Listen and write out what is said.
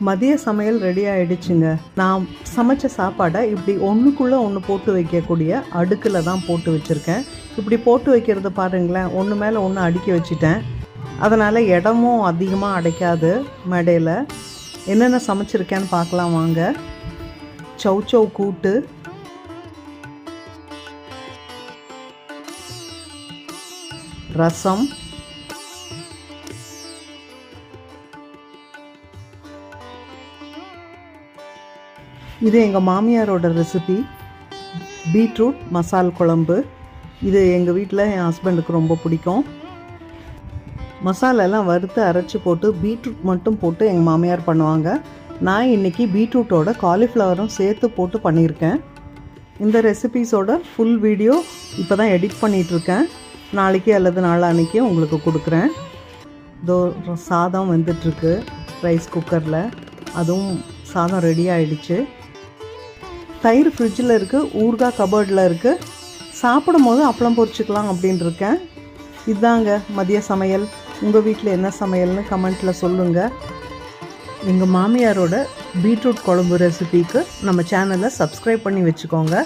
மதிய சமையல் ரெடி ஆயிடுச்சுங்க. நான் சமைச்ச சாப்பாடை இப்படி ஒன்றுக்குள்ளே ஒன்று போட்டு வைக்கக்கூடிய அடுக்கில் தான் போட்டு வச்சுருக்கேன். இப்படி போட்டு வைக்கிறது பாருங்களேன் ஒன்று மேலே ஒன்று அடுக்கி வச்சுட்டேன். அதனால் இடமும் அதிகமாக அடைக்காது மேடையில். என்னென்ன சமைச்சிருக்கேன்னு பார்க்கலாம் வாங்க. சௌச்சௌ கூட்டு. ரசம். இது எங்கள் மாமியாரோட ரெசிபி பீட்ரூட் மசால் குழம்பு. இது எங்கள் வீட்டில் என் ஹஸ்பண்டுக்கு ரொம்ப பிடிக்கும். மசாலெல்லாம் வறுத்து அரைச்சி போட்டு பீட்ரூட் மட்டும் போட்டு எங்கள் மாமியார் பண்ணுவாங்க. நான் இன்றைக்கி பீட்ரூட்டோட காலிஃப்ளவரும் சேர்த்து போட்டு பண்ணியிருக்கேன். இந்த ரெசிபீஸோட ஃபுல் வீடியோ இப்போ தான் எடிட் பண்ணிகிட்ருக்கேன் நாளைக்கு அல்லது நாளான்னைக்கு உங்களுக்கு கொடுக்குறேன். தோ சாதம் வந்துட்டுருக்கு ரைஸ் குக்கரில் அதுவும் சாதம் ரெடி ஆகிடுச்சு தயிர் ஃப்ரிட்ஜில் இருக்குது ஊறுகாய் கபோர்டில் இருக்குது சாப்பிடும் போது அப்பளம் பொரிச்சுக்கலாம் அப்படின்னு இருக்கேன் இதாங்க மதிய சமையல். உங்கள் வீட்டில் என்ன சமையல்னு கமெண்ட்டில் சொல்லுங்கள் எங்கள் மாமியாரோட பீட்ரூட் குழம்பு ரெசிபிக்கு நம்ம சேனலை சப்ஸ்கிரைப் பண்ணி வச்சுக்கோங்க.